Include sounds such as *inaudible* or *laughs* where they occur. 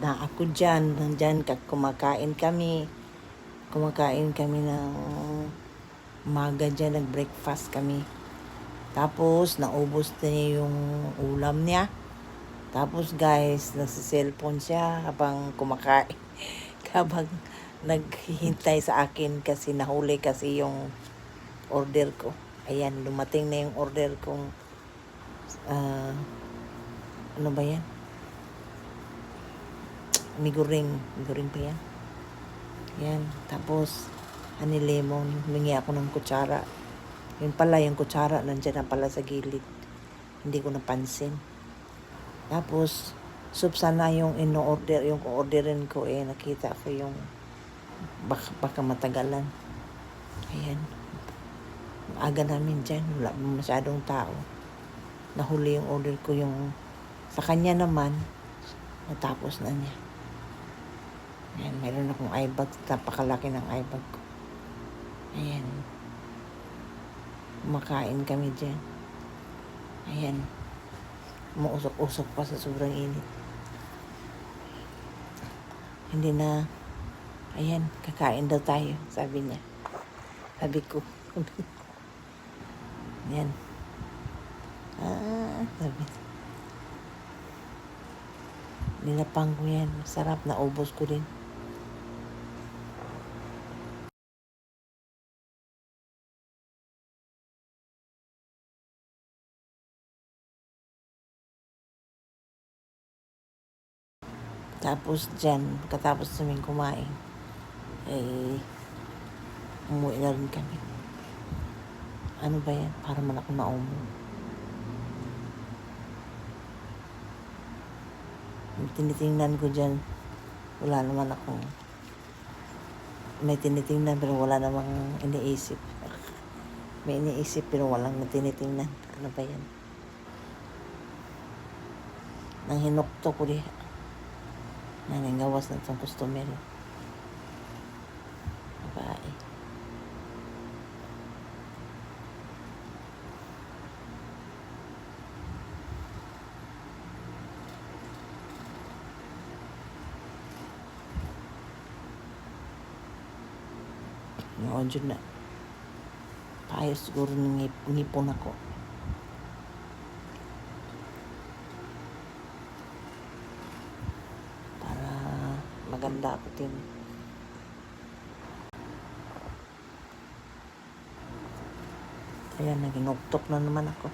na ako dyan, nandyan, ka- kumakain kami. Kumakain kami ng umaga dyan, nag-breakfast kami. Tapos, naubos na niya yung ulam niya. Tapos, guys, nasa cellphone siya habang kumakain. *laughs* habang naghihintay sa akin kasi nahuli kasi yung order ko. Ayan, dumating na yung order kong ah, ano ba yan? Miguring. Miguring pa yan. Yan. Tapos, honey lemon. Humingi ako ng kutsara. Yun pala, yung kutsara, nandyan na pala sa gilid. Hindi ko napansin. Tapos, soup sana yung ino-order, yung orderin ko eh, nakita ko yung baka, baka matagalan. Ayan. Aga namin dyan, wala masyadong tao. Nahuli yung order ko yung sa kanya naman, natapos na niya. Ayan, meron akong eye bag, napakalaki ng eye bag ko. Ayan. Kumakain kami dyan. Ayan. Umuusok-usok pa sa sobrang init. Hindi na, ayan, kakain daw tayo, sabi niya. Sabi ko, *laughs* ayan. Ah, sabi. Nilapang ko yan. Sarap, naubos ko din. Tapos dyan, katapos namin kumain, eh, umuwi na rin kami. Ano ba yan? Para man ako naumo. Tinitingnan ko dyan, wala naman akong, may tinitingnan pero wala namang iniisip. *laughs* May iniisip pero walang tinitingnan. Ano ba yan? Nang hinukto ko diha nanangawas na itong customer. Babae. Noon dyan na. Payo siguro ng ngip- ngipon ako. para maganda ako din. Ayan, naginuktok na naman ako.